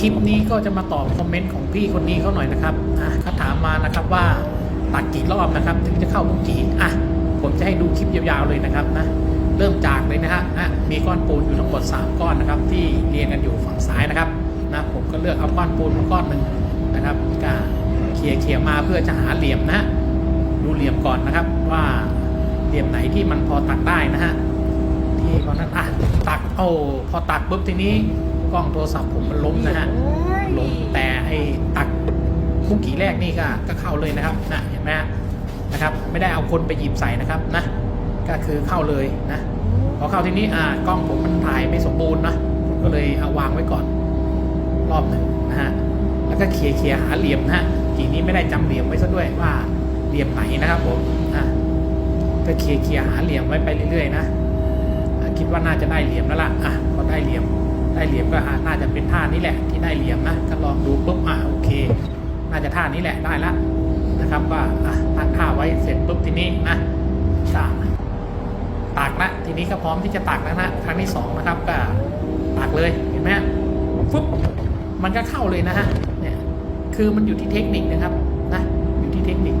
คลิปนี้ก็จะมาตอบคอมเมนต์ของพี่คนนี้เขาหน่อยนะครับอะเขาถามมานะครับว่าตัดกี่รอบนะครับ ถึงจะเข้ามุกกี่อะผมจะให้ดูคลิปยาวๆเลยนะครับนะเริ่มจากเลยนะฮะอะมีก้อนปูนอยู่ทั้งหมด3ก้อนนะครับ ที่เรียงกันอยู่ฝั่งซ้ายนะครับนะผมก็เลือกเอาก้อนปูนมาก้อนหนึ่งนะครับก็เคลียร์เคลียร์มาเพื่อจะหาเหลี่ยมนะฮะดูเหลี่ยมก่อนนะครับว่าเหลี่ยมไหนที่มันพอตัดได้นะฮะ ที่ตอนนั้นอะตักโอ้พอตักปุ๊บทีนี้กล้องโทรศัพท์ผมมันล้มนะฮะล้มแต่ไอ้ตักคุกกี้แรกนี่ก็ก็เข้าเลยนะครับนะเห็นไหมฮะนะครับ ไม่ได้เอาคนไปหยิบใส่นะครับนะ ก็คือเข้าเลยนะพอเข้าทีนี้อ่ากล้องผมมันถ่ายไม่สมบูรณ์นะผมก็เลยเอาวางไว้ก่อน รอบหนึ่งนะฮะแล้วก็เคลียร์เคลียร์หาเหลี่ยมนะฮะทีนี้ไม่ได้จำเหลี่ยมไว้ซะด้วยว่าเหลี่ยมไหนนะครับผมอะก็เคลียร์เคลียร์หาเหลี่ยมไว้ไปเรื่อยๆนะอะคิด ว่าน่าจะได้เหลี่ยมแล้วล่ะอะพอได้เหลี่ยมได้เหลี่ยมก็อะน่าจะเป็นท่านี้แหละ ที่ได้เหลี่ยมนะก็ลองดูปุ๊บอะโอเค น่าจะท่านี้แหละได้ละนะครับว่าอะตั้งท่าไว้เสร็จปุ๊บทีนี้นะก็ตักละทีนี้ก็พร้อมที่จะตักแล้วนะครั้งที่สองนะครับก็ตักเลยเห็นไหมฟึบมันก็เข้าเลยนะฮะเนี่ยคือมันอยู่ที่เทคนิคนะครับนะอยู่ที่เทคนิค